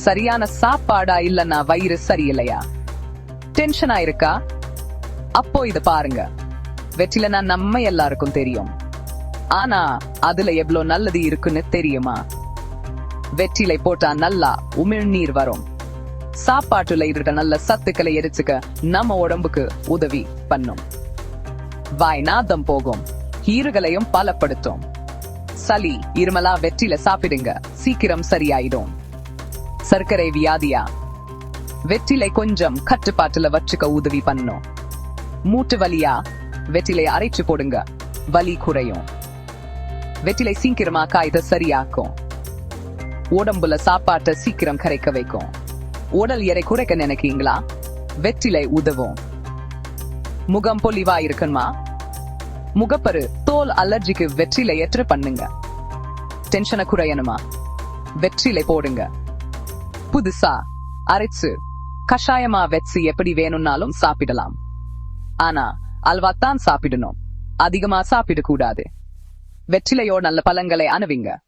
சரியான சாப்பாடா இல்லன்னா வயிறு சரியில்லையா? டென்ஷனா இருக்கா? அப்போ இத பாருங்க. வெற்றிலனா நம்ம எல்லாருக்கும் தெரியும். ஆனா அதுல எவ்வளவு நல்லது இருக்குன்னு தெரியுமா? வெற்றிலை போட்டா நல்லா உமிழ்நீர் வரும். சாப்பாட்டுல இருக்க நல்ல சத்துக்களை எரிச்சுக்க நம்ம உடம்புக்கு உதவி பண்ணும். வாய் நாதம் போகும். ஈறுகளையும் பலப்படுத்தும். சளி இருமலா வெற்றில சாப்பிடுங்க. சீக்கிரம் சரியாயிடும். சர்க்கரை வியாதியா? வெற்றிலை கொஞ்சம் கட்டுப்பாட்டுல வச்சுக்க உதவி பண்ணும். மூட்டு வலியா? வெற்றிலை அரைச்சு போடுங்க. வலி குறையும். வெற்றிலை சீக்கிரமா காய்த சரியாக்கும். உடம்புல சாப்பாட்டை சீக்கிரம் கரைக்க வைக்கும். உடல் எடை குறைக்க நினைக்கிறீங்களா? வெற்றிலை உதவும். முகம் பொலிவா இருக்கணுமா? முகப்பரு தோல் அலர்ஜிக்கு வெற்றிலை ஏற்ற பண்ணுங்க. டென்ஷனை குறையணுமா? வெற்றிலை போடுங்க. புதுசா அரைச்சு கஷாயமா வச்சு எப்படி வேணும்னாலும் சாப்பிடலாம். ஆனா அல்வா தான் சாப்பிடணும். அதிகமா சாப்பிடக்கூடாது. வெற்றிலையோ நல்ல பழங்களை அணுவிங்க